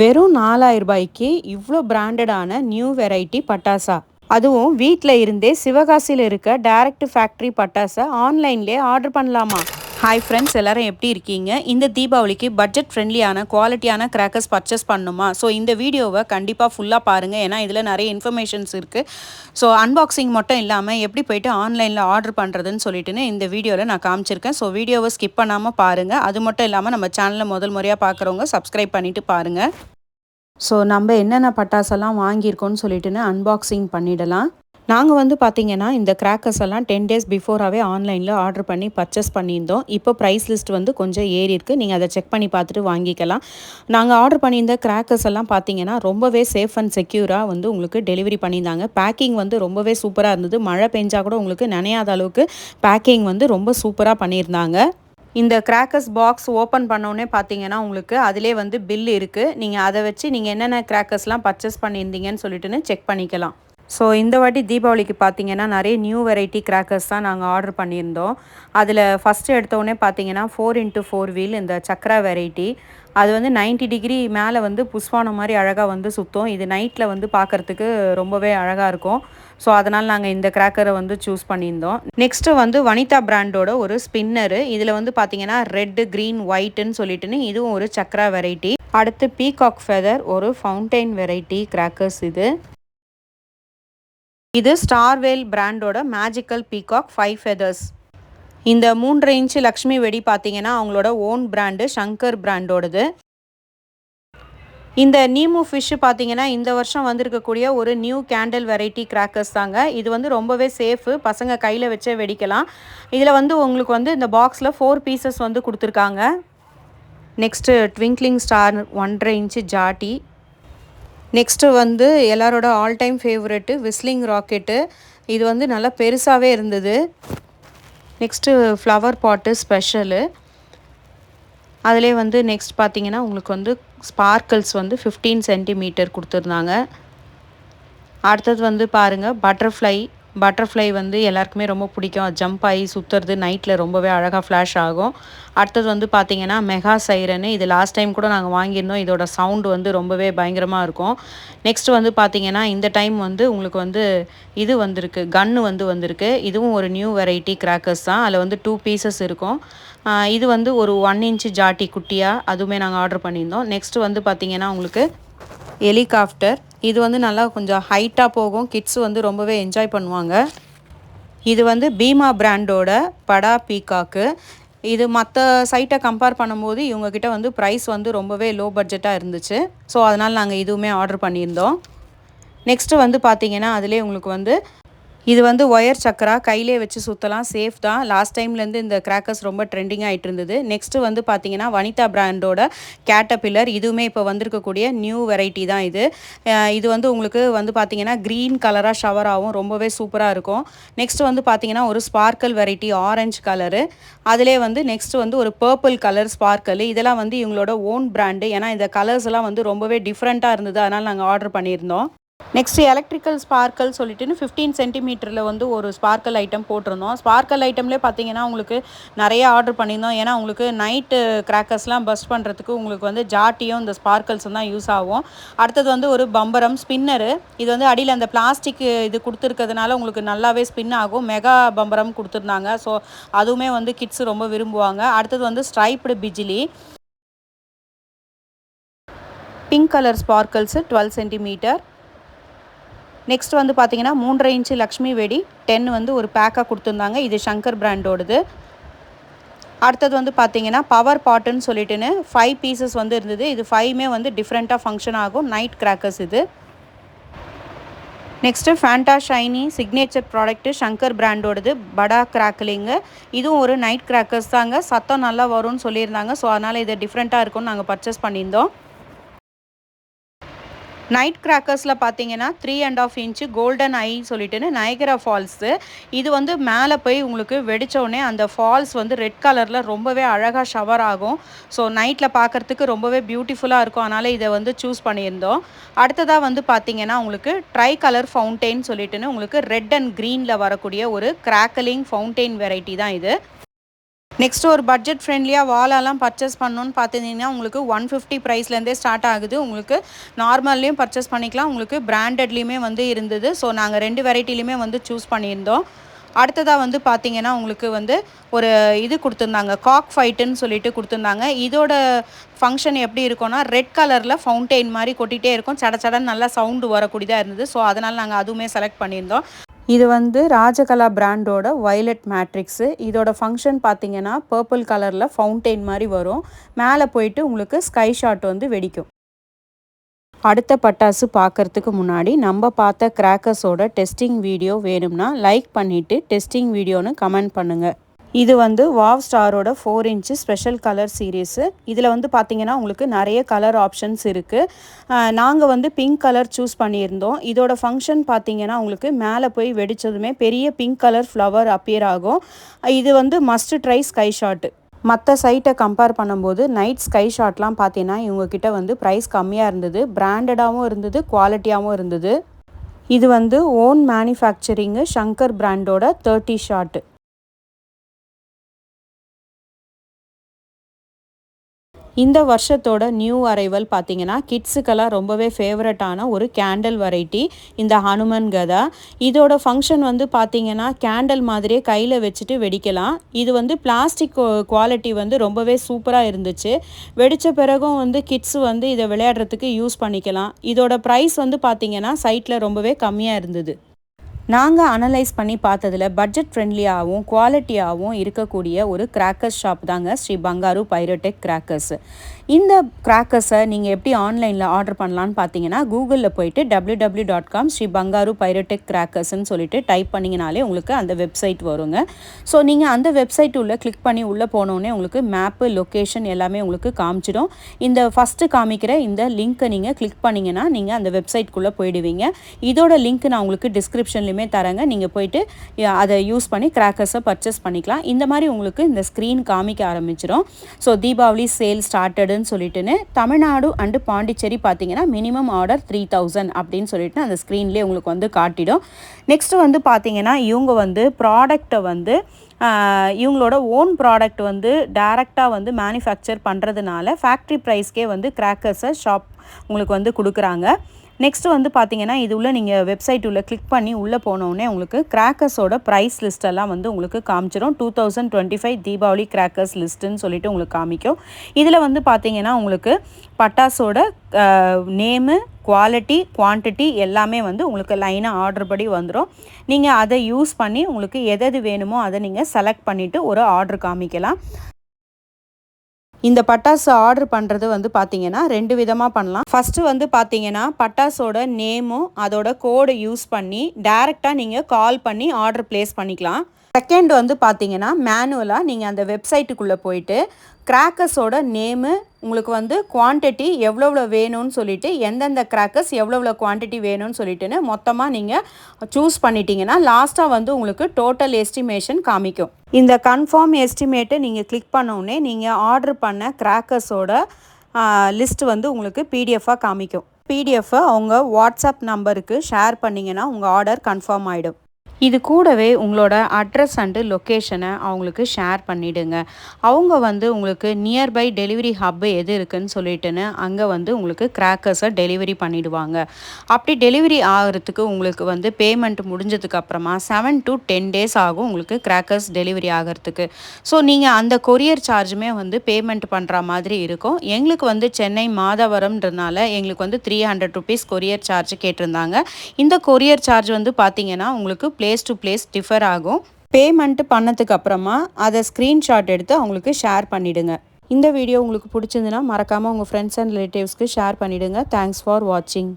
வெறும் நாலாயிரம் ரூபாய்க்கு இவ்வளோ பிராண்டடான நியூ வெரைட்டி பட்டாசா? அதுவும் வீட்டில் இருந்தே சிவகாசியில் இருக்க டைரக்ட் ஃபேக்ட்ரி பட்டாசை ஆன்லைன்லேயே ஆர்டர் பண்ணலாமா? ஹாய் ஃப்ரெண்ட்ஸ் எல்லாரும் எப்படி இருக்கீங்க? இந்த தீபாவளிக்கு பட்ஜெட் ஃப்ரெண்ட்லியான குவாலிட்டியான கிராக்கர்ஸ் பர்ச்சேஸ் பண்ணணுமா ஸோ இந்த வீடியோவை கண்டிப்பாக ஃபுல்லாக பாருங்கள் ஏன்னா இதில் நிறைய இன்ஃபர்மேஷன்ஸ் இருக்குது ஸோ அன்பாக்சிங் மட்டும் இல்லாமல் எப்படி போயிட்டு ஆன்லைனில் ஆர்டர் பண்ணுறதுன்னு சொல்லிட்டுன்னு இந்த வீடியோவில் நான் காமிச்சிருக்கேன். ஸோ வீடியோவை ஸ்கிப் பண்ணாமல் பாருங்கள் அது மட்டும் இல்லாமல் நம்ம சேனலை முதல் முறையாக பார்க்குறவங்க சப்ஸ்கிரைப் பண்ணிவிட்டு பாருங்கள் ஸோ நம்ம என்னென்ன பட்டாசெல்லாம் வாங்கியிருக்கோன்னு சொல்லிட்டுன்னு அன்பாக்சிங் பண்ணிடலாம். நாங்கள் வந்து பார்த்திங்கன்னா இந்த கிராக்கர்ஸ் எல்லாம் டென் டேஸ் பிஃபோராகவே ஆன்லைனில் ஆர்டர் பண்ணி பர்ச்சேஸ் பண்ணியிருந்தோம். இப்போ ப்ரைஸ் லிஸ்ட் வந்து கொஞ்சம் ஏறி இருக்குது நீங்கள் அதை செக் பண்ணி பார்த்துட்டு வாங்கிக்கலாம். நாங்கள் ஆர்டர் பண்ணியிருந்த கிராக்கர்ஸ் எல்லாம் பார்த்தீங்கன்னா ரொம்பவே சேஃப் அண்ட் செக்யூராக வந்து உங்களுக்கு டெலிவரி பண்ணியிருந்தாங்க. பேக்கிங் வந்து ரொம்பவே சூப்பராக இருந்தது. மழை பெஞ்சால் கூட உங்களுக்கு நினையாத அளவுக்கு பேக்கிங் வந்து ரொம்ப சூப்பராக பண்ணியிருந்தாங்க. இந்த கிராக்கர்ஸ் பாக்ஸ் ஓப்பன் பண்ணோடனே பார்த்தீங்கன்னா உங்களுக்கு அதிலே வந்து பில் இருக்குது நீங்கள் அதை வச்சு நீங்கள் என்னென்ன கிராக்கர்ஸ்லாம் பர்ச்சேஸ் பண்ணியிருந்தீங்கன்னு சொல்லிட்டுன்னு செக் பண்ணிக்கலாம். ஸோ இந்த வாட்டி தீபாவளிக்கு பார்த்தீங்கன்னா நிறைய நியூ வெரைட்டி கிராக்கர்ஸ் தான் நாங்கள் ஆர்டர் பண்ணியிருந்தோம். அதில் ஃபஸ்ட்டு எடுத்தோடனே பார்த்தீங்கன்னா ஃபோர் இன்ட்டு ஃபோர் வீல் இந்த சக்ரா வெரைட்டி அது வந்து நைன்டி டிகிரி மேலே வந்து புஷ்வானம் மாதிரி அழகாக வந்து சுற்றும் இது நைட்டில் வந்து பார்க்குறதுக்கு ரொம்பவே அழகாக இருக்கும். ஸோ அதனால் நாங்கள் இந்த கிராக்கரை வந்து சூஸ் பண்ணியிருந்தோம். நெக்ஸ்ட்டு வந்து வனிதா பிராண்டோட ஒரு ஸ்பின்னரு இதில் வந்து பார்த்தீங்கன்னா ரெட்டு க்ரீன் ஒயிட்டுன்னு சொல்லிட்டுன்னு இதுவும் ஒரு சக்ரா வெரைட்டி அடுத்து பீகாக் ஃபெதர் ஒரு ஃபவுண்டைன் வெரைட்டி கிராக்கர்ஸ் இது. இது ஸ்டார்வேல் பிராண்டோட மேஜிக்கல் பீகாக் ஃபைவ் ஃபெதர்ஸ் இந்த மூன்றரை இன்ச்சு லக்ஷ்மி வெடி பார்த்தீங்கன்னா அவங்களோட ஓன் பிராண்டு ஷங்கர் பிராண்டோடது இந்த நீமு ஃபிஷ்ஷு பார்த்தீங்கன்னா இந்த வருஷம் வந்திருக்கக்கூடிய ஒரு நியூ கேண்டில் வெரைட்டி கிராக்கர்ஸ் தாங்க. இது வந்து ரொம்பவே சேஃபு பசங்க கையில் வச்சே வெடிக்கலாம். இதில் வந்து உங்களுக்கு வந்து இந்த பாக்ஸில் ஃபோர் பீசஸ் வந்து கொடுத்துருக்காங்க. நெக்ஸ்ட்டு ட்விங்க்லிங் ஸ்டார் ஒன்றரை இன்ச்சு ஜாட்டி. நெக்ஸ்ட்டு வந்து எல்லாரோட all time favourite whistling rocket இது வந்து நல்லா பெருசாகவே இருந்தது. நெக்ஸ்ட்டு ஃப்ளவர் பாட்டு ஸ்பெஷலு அதிலே வந்து நெக்ஸ்ட் பார்த்திங்கன்னா உங்களுக்கு வந்து ஸ்பார்க்கிள்ஸ் வந்து ஃபிஃப்டீன் சென்டிமீட்டர் கொடுத்துருந்தாங்க. அடுத்தது வந்து பாருங்கள் பட்டர்ஃப்ளை பட்டர்ஃப்ளை வந்து எல்லாருக்குமே ரொம்ப பிடிக்கும். ஜம்ப் ஆகி சுற்றுறது நைட்டில் ரொம்பவே அழகாக ஃப்ளாஷ் ஆகும். அடுத்தது வந்து பார்த்திங்கன்னா மெகா சைரனு இது லாஸ்ட் டைம் கூட நாங்கள் வாங்கியிருந்தோம். இதோட சவுண்டு வந்து ரொம்பவே பயங்கரமாக இருக்கும். நெக்ஸ்ட் வந்து பார்த்திங்கன்னா இந்த டைம் வந்து உங்களுக்கு வந்து இது வந்திருக்கு. கன்று வந்து வந்திருக்கு. இதுவும் ஒரு நியூ வெரைட்டி கிராக்கர்ஸ் தான். அதில் வந்து டூ பீசஸ் இருக்கும். இது வந்து ஒரு ஒன் இன்ச்சு ஜாட்டி குட்டியாக அதுவுமே நாங்கள் ஆர்டர் பண்ணியிருந்தோம். நெக்ஸ்ட்டு வந்து பார்த்திங்கன்னா உங்களுக்கு ஹெலிகாப்டர் இது வந்து நல்லா கொஞ்சம் ஹைட்டாக போகும். கிட்ஸ் வந்து ரொம்பவே என்ஜாய் பண்ணுவாங்க. இது வந்து பீமா பிராண்டோட படா பீகாக்கு. இது மற்ற சைட்டை கம்பேர் பண்ணும்போது இவங்கக்கிட்ட வந்து ப்ரைஸ் வந்து ரொம்பவே லோ பட்ஜெட்டாக இருந்துச்சு. ஸோ அதனால் நாங்கள் இதுவுமே ஆர்டர் பண்ணியிருந்தோம். நெக்ஸ்ட்டு வந்து பார்த்திங்கன்னா அதிலே உங்களுக்கு வந்து இது வந்து ஒயர் சக்கரா கையிலே வச்சு சுற்றலாம் சேஃப் தான். லாஸ்ட் டைம்லேருந்து இந்த கிராக்கர்ஸ் ரொம்ப ட்ரெண்டிங் ஆகிட்டு இருந்தது. நெக்ஸ்ட்டு வந்து பார்த்தீங்கன்னா வனிதா பிராண்டோட கேட்டபில்லர் இதுவுமே இப்போ வந்திருக்கக்கூடிய நியூ வெரைட்டி தான் இது. இது வந்து உங்களுக்கு வந்து பார்த்தீங்கன்னா க்ரீன் கலராக ஷவர் ஆகும் ரொம்பவே சூப்பராக இருக்கும். நெக்ஸ்ட் வந்து பார்த்தீங்கன்னா ஒரு ஸ்பார்க்கல் வெரைட்டி ஆரஞ்சு கலரு அதிலே வந்து நெக்ஸ்ட் வந்து ஒரு பர்பிள் கலர் ஸ்பார்க்கல் இதெல்லாம் வந்து இவங்களோட ஓன் பிராண்டு ஏன்னா இந்த கலர்ஸ் எல்லாம் வந்து ரொம்பவே டிஃப்ரெண்ட்டாக இருந்தது. அதனால் நாங்கள் ஆர்டர் பண்ணியிருந்தோம். நெக்ஸ்ட் எலக்ட்ரிக்கல் ஸ்பார்க்கல் சொல்லிட்டுன்னு ஃபிஃப்டீன் சென்டிமீட்டரில் வந்து ஒரு ஸ்பார்க்கல் ஐட்டம் போட்டிருந்தோம். ஸ்பார்க்கல் ஐட்டம்லேயே பார்த்தீங்கன்னா உங்களுக்கு நிறைய ஆர்டர் பண்ணியிருந்தோம். ஏன்னா உங்களுக்கு நைட்டு கிராக்கர்ஸ்லாம் பஸ்ட் பண்ணுறதுக்கு உங்களுக்கு வந்து ஜாட்டியும் இந்த ஸ்பார்க்கல்ஸும் தான் யூஸ் ஆகும். அடுத்தது வந்து ஒரு பம்பரம் ஸ்பின்னரு இது வந்து அடியில் அந்த பிளாஸ்டிக் இது கொடுத்துருக்கிறதுனால உங்களுக்கு நல்லாவே ஸ்பின் ஆகும். மெகா பம்பரம் கொடுத்துருந்தாங்க. ஸோ அதுவுமே வந்து கிட்ஸ் ரொம்ப விரும்புவாங்க. அடுத்தது வந்து ஸ்ட்ரைப்டு பிஜிலி pink colour sparkles twelve centimetre next வந்து பார்த்தீங்கன்னா மூன்றரை இன்ச்சு லக்ஷ்மி வெடி டென் வந்து ஒரு பேக்காக கொடுத்துருந்தாங்க. இது சங்கர் பிராண்டோடது. அடுத்தது வந்து பார்த்தீங்கன்னா பவர் பாட்டுன்னு சொல்லிட்டுன்னு ஃபைவ் பீசஸ் வந்து இருந்தது. இது ஃபைவ்மே வந்து டிஃப்ரெண்ட்டாக ஃபங்க்ஷன் ஆகும். நைட் கிராக்கர்ஸ் இது. Next Fanta shiny signature product Shankar பிராண்டோடது. படா கிராக்கலிங்கு இதுவும் ஒரு நைட் கிராக்கர்ஸ் தாங்க. சத்தம் நல்லா வரும்னு சொல்லியிருந்தாங்க. ஸோ அதனால் இது டிஃப்ரெண்ட்டாக இருக்கும்னு நாங்கள் பர்ச்சேஸ் பண்ணியிருந்தோம். நைட் கிராக்கர்ஸில் பார்த்தீங்கன்னா three and half inch golden eye சொல்லிட்டுன்னு Niagara falls இது வந்து மேலே போய் உங்களுக்கு வெடித்தோடனே அந்த ஃபால்ஸ் வந்து ரெட் கலரில் ரொம்பவே அழகாக ஷவர் ஆகும். ஸோ நைட்டில் பார்க்குறதுக்கு ரொம்பவே பியூட்டிஃபுல்லாக இருக்கும். அதனால் இதை வந்து சூஸ் பண்ணியிருந்தோம். அடுத்ததாக வந்து பார்த்தீங்கன்னா உங்களுக்கு ட்ரை கலர் ஃபவுண்டெயின் சொல்லிட்டுன்னு உங்களுக்கு ரெட் அண்ட் க்ரீனில் வரக்கூடிய ஒரு கிராக்கலிங் ஃபவுண்டெயின் வெரைட்டி தான் இது. நெக்ஸ்ட் ஒரு பட்ஜெட் ஃப்ரெண்ட்லியாக வாலெல்லாம் பர்ச்சேஸ் பண்ணணுன்னு பார்த்துட்டிங்கன்னா உங்களுக்கு ஒன் ஃபிஃப்டி ப்ரைஸ்லேருந்தே ஸ்டார்ட் ஆகுது. உங்களுக்கு நார்மல்லையும் பர்ச்சேஸ் பண்ணிக்கலாம். உங்களுக்கு பிராண்டட்லேயுமே வந்து இருந்தது. ஸோ நாங்கள் ரெண்டு வெரைட்டிலையுமே வந்து சூஸ் பண்ணியிருந்தோம். அடுத்ததாக வந்து பார்த்தீங்கன்னா உங்களுக்கு வந்து ஒரு இது கொடுத்துருந்தாங்க. காக் ஃபைட்டுன்னு சொல்லிட்டு கொடுத்துருந்தாங்க. இதோட ஃபங்க்ஷன் எப்படி இருக்கும்னா ரெட் கலரில் ஃபவுண்டெயின் மாதிரி கொட்டிகிட்டே இருக்கும். சட சடன்னு நல்லா சவுண்டு வரக்கூடியதாக இருந்தது. ஸோ அதனால் நாங்கள் அதுவுமே செலக்ட் பண்ணியிருந்தோம். இது வந்து ராஜகலா பிராண்டோட வயலட் மேட்ரிக்ஸு இதோட ஃபங்க்ஷன் பார்த்தீங்கன்னா பர்பிள் கலரில் ஃபவுண்டெயின் மாதிரி வரும். மேலே போயிட்டு உங்களுக்கு ஸ்கை ஷாட் வந்து வெடிக்கும். அடுத்த பட்டாசு பார்க்குறதுக்கு முன்னாடி நம்ம பார்த்த கிராக்கர்ஸோட டெஸ்டிங் வீடியோ வேணும்னா லைக் பண்ணிவிட்டு டெஸ்டிங் வீடியோன்னு கமெண்ட் பண்ணுங்கள் இது வந்து wow ஸ்டாரோட four inch special colour series இதில் வந்து பார்த்திங்கன்னா உங்களுக்கு நிறைய கலர் ஆப்ஷன்ஸ் இருக்குது நாங்கள் வந்து பிங்க் கலர் சூஸ் பண்ணியிருந்தோம். இதோட ஃபங்க்ஷன் பார்த்திங்கன்னா உங்களுக்கு மேலே போய் வெடித்ததுமே பெரிய பிங்க் கலர் ஃப்ளவர் அப்பியர் ஆகும். இது வந்து மஸ்ட் ட்ரை ஸ்கை ஷாட்டு மற்ற சைட்டை கம்பேர் பண்ணும்போது நைட் ஸ்கை ஷாட்லாம் பார்த்தீங்கன்னா இவங்கக்கிட்ட வந்து ப்ரைஸ் கம்மியாக இருந்தது. பிராண்டடாகவும் இருந்தது குவாலிட்டியாகவும் இருந்தது. இது வந்து ஓன் மேனுஃபேக்சரிங்கு ஷங்கர் பிராண்டோட தேர்ட்டி ஷாட்டு இந்த வருஷத்தோட நியூ அரைவல் பார்த்தீங்கன்னா கிட்ஸுக்கெல்லாம் ரொம்பவே ஃபேவரட்டான ஒரு கேண்டில் வெரைட்டி இந்த ஹனுமன் கதா இதோட ஃபங்க்ஷன் வந்து பார்த்தீங்கன்னா கேண்டில் மாதிரியே கையில் வச்சுட்டு வெடிக்கலாம். இது வந்து பிளாஸ்டிக் குவாலிட்டி வந்து ரொம்பவே சூப்பராக இருந்துச்சு. வெடித்த பிறகும் வந்து கிட்ஸ் வந்து இதை விளையாடுறதுக்கு யூஸ் பண்ணிக்கலாம். இதோட ப்ரைஸ் வந்து பார்த்தீங்கன்னா சைட்டில் ரொம்பவே கம்மியாக இருந்தது. நாங்கள் அனலைஸ் பண்ணி பார்த்ததில் பட்ஜெட் ஃப்ரெண்ட்லியாகவும் குவாலிட்டியாகவும் இருக்கக்கூடிய ஒரு கிராக்கர்ஸ் ஷாப் தாங்க ஸ்ரீ பங்காரு பைரோடெக் கிராக்கர்ஸ் இந்த கிராக்கர்ஸை நீங்கள் எப்படி ஆன்லைனில் ஆர்டர் பண்ணலான்னு பார்த்தீங்கன்னா கூகுளில் போயிட்டு W W dot com Shri Bangaru Pyrotech கிராக்கர்ஸ்ன்னு சொல்லிட்டு டைப் பண்ணிங்கனாலே உங்களுக்கு அந்த வெப்சைட் வருங்க. ஸோ நீங்கள் அந்த வெப்சைட் உள்ளே கிளிக் பண்ணி உள்ளே போனோடனே உங்களுக்கு மேப்பு லொக்கேஷன் எல்லாமே உங்களுக்கு காமிச்சிடும். இந்த ஃபஸ்ட்டு காமிக்கிற இந்த லிங்க்கை நீங்கள் கிளிக் பண்ணிங்கன்னா நீங்கள் அந்த வெப்சைட்குள்ளே போயிடுவீங்க. இதோட லிங்க் நான் உங்களுக்கு டிஸ்கிரிப்ஷன்லையுமே எல்லாமே தரேங்க. நீங்கள் போயிட்டு அதை யூஸ் பண்ணி கிராக்கர்ஸை பர்ச்சேஸ் பண்ணிக்கலாம். இந்த மாதிரி உங்களுக்கு இந்த ஸ்க்ரீன் காமிக்க ஆரம்பிச்சிடும் ஸோ தீபாவளி சேல் ஸ்டார்டடுன்னு சொல்லிட்டுன்னு தமிழ்நாடு அண்டு பாண்டிச்சேரி பார்த்தீங்கன்னா மினிமம் ஆர்டர் த்ரீ தௌசண்ட் அப்படின்னு சொல்லிட்டு அந்த ஸ்க்ரீன்லேயே உங்களுக்கு வந்து காட்டிடும். நெக்ஸ்ட்டு வந்து பார்த்தீங்கன்னா இவங்க வந்து ப்ராடக்டை வந்து இவங்களோட ஓன் ப்ராடக்ட் வந்து டேரெக்டாக வந்து மேனுஃபேக்சர் பண்ணுறதுனால ஃபேக்ட்ரி ப்ரைஸ்க்கே வந்து கிராக்கர்ஸை ஷாப் உங்களுக்கு வந்து கொடுக்குறாங்க. நெக்ஸ்ட்டு வந்து பார்த்தீங்கன்னா இது உள்ள நீங்கள் வெப்சைட் உள்ள கிளிக் பண்ணி உள்ளே போனோடனே உங்களுக்கு கிராக்கர்ஸோட ப்ரைஸ் லிஸ்ட்டெல்லாம் வந்து உங்களுக்கு காமிச்சிடும் two thousand twenty five Deepavali crackers லிஸ்ட்டுன்னு சொல்லிட்டு உங்களுக்கு காமிக்கும். இதில் வந்து பார்த்தீங்கன்னா உங்களுக்கு பட்டாசோட நேமு குவாலிட்டி குவான்டிட்டி எல்லாமே வந்து உங்களுக்கு லைனாக ஆர்டர் படி வந்துடும் நீங்கள் அதை யூஸ் பண்ணி உங்களுக்கு எது வேணுமோ அதை நீங்கள் செலக்ட் பண்ணிவிட்டு ஒரு ஆர்டர் காமிக்கலாம். இந்த பட்டாசு ஆர்டர் பண்ணுறது வந்து பார்த்தீங்கன்னா ரெண்டு விதமாக பண்ணலாம். ஃபஸ்ட்டு வந்து பார்த்தீங்கன்னா பட்டாசோட நேமும் அதோட கோடை யூஸ் பண்ணி டேரெக்டாக நீங்கள் கால் பண்ணி ஆர்டர் ப்ளேஸ் பண்ணிக்கலாம். செகண்ட் வந்து பார்த்தீங்கன்னா மேனுவலாக நீங்கள் அந்த வெப்சைட்டுக்குள்ளே போயிட்டு கிராக்கர்ஸோட நேமு உங்களுக்கு வந்து குவான்டிட்டி எவ்வளோ எவ்வளோ வேணும்னு சொல்லிட்டு எந்தெந்த கிராக்கர்ஸ் எவ்வளோ எவ்வளோ குவான்டிட்டி வேணும்னு சொல்லிட்டுன்னு மொத்தமாக நீங்கள் சூஸ் பண்ணிட்டீங்கன்னா லாஸ்ட்டாக வந்து உங்களுக்கு டோட்டல் எஸ்டிமேஷன் காமிக்கும். இந்த கன்ஃபார்ம் எஸ்டிமேட்டை நீங்கள் கிளிக் பண்ணோடனே நீங்கள் ஆர்டர் பண்ண கிராக்கர்ஸோட லிஸ்ட் வந்து உங்களுக்கு பிடிஎஃபாக காமிக்கும். பிடிஎஃப்பை அவங்க வாட்ஸ்அப் நம்பருக்கு ஷேர் பண்ணிங்கன்னா உங்கள் ஆர்டர் கன்ஃபார்ம் ஆகிடும் இது கூடவே உங்களோட அட்ரஸ் அண்டு லொக்கேஷனை அவங்களுக்கு ஷேர் பண்ணிவிடுங்க அவங்க வந்து உங்களுக்கு நியர்பை டெலிவரி ஹப்பு எது இருக்குதுன்னு சொல்லிட்டுன்னு அங்கே வந்து உங்களுக்கு கிராக்கர்ஸை டெலிவரி பண்ணிவிடுவாங்க அப்படி டெலிவரி ஆகிறதுக்கு உங்களுக்கு வந்து பேமெண்ட் முடிஞ்சதுக்கு அப்புறமா செவன் டு டென் டேஸ் ஆகும் உங்களுக்கு கிராக்கர்ஸ் டெலிவரி ஆகிறதுக்கு. ஸோ நீங்கள் அந்த கொரியர் சார்ஜுமே வந்து பேமெண்ட் பண்ணுற மாதிரி இருக்கும். எங்களுக்கு வந்து சென்னை மாதவரம்ன்றனால எங்களுக்கு வந்து three hundred rupees courier charge கேட்டிருந்தாங்க. இந்த கொரியர் சார்ஜ் வந்து பார்த்தீங்கன்னா உங்களுக்கு play place to place differ ஆகும். பேமெண்ட்டு பண்ணதுக்கு அப்புறமா அதை ஸ்க்ரீன்ஷாட் எடுத்து அவங்களுக்கு ஷேர் பண்ணிவிடுங்க இந்த வீடியோ உங்களுக்கு பிடிச்சிருந்துன்னா மறக்காமல் உங்கள் ஃப்ரெண்ட்ஸ் அண்ட் ரிலேட்டிவ்ஸ்க்கு ஷேர் பண்ணிவிடுங்க தேங்க்ஸ் ஃபார் வாட்சிங்